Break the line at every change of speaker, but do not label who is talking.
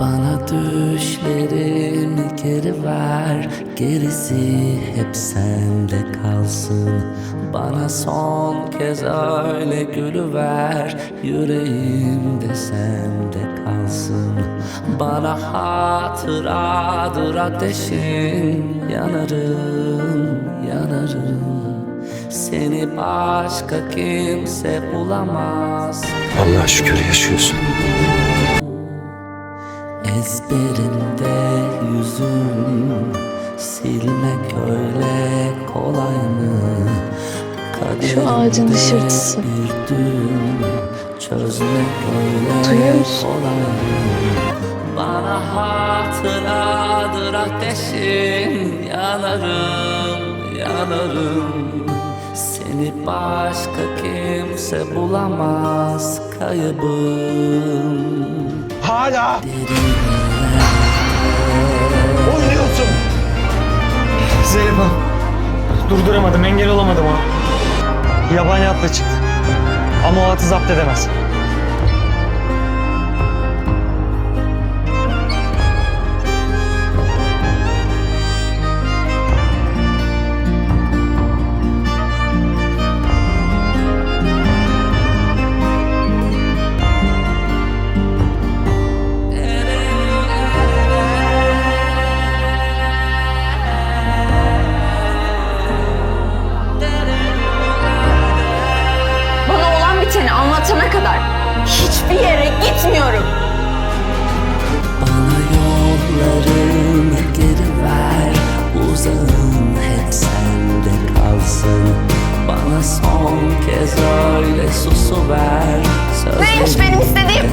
Bana düşlerimi geri ver. Gerisi hep sende kalsın. Bana son kez öyle gülüver. Yüreğimde sende kalsın. Bana hatıradır ateşin. Yanarım, yanarım. Seni başka kimse bulamaz.
Allah'a şükür yaşıyorsun.
Ezberimde yüzüm Silmek öyle kolay mı?
Şu ağacın
Kaderimde
hışırtısı.
Bir düğüm Çözmek öyle
Duyuyor musun?
kolay mı? Bana hatıradır ateşin Yanarım, yanarım Seni başka kimse bulamaz kaybım
Hala oynuyorsun.
Zeynep. Durduramadım, engel olamadım ona. Yabani atla çıktı. Ama o atı zapt edemez.
Hiçbir yere gitmiyorum.
Bana yollarını geri ver Uzağım hep sende kalsın Bana son kez öyle susu ver
Neymiş benim istediğim?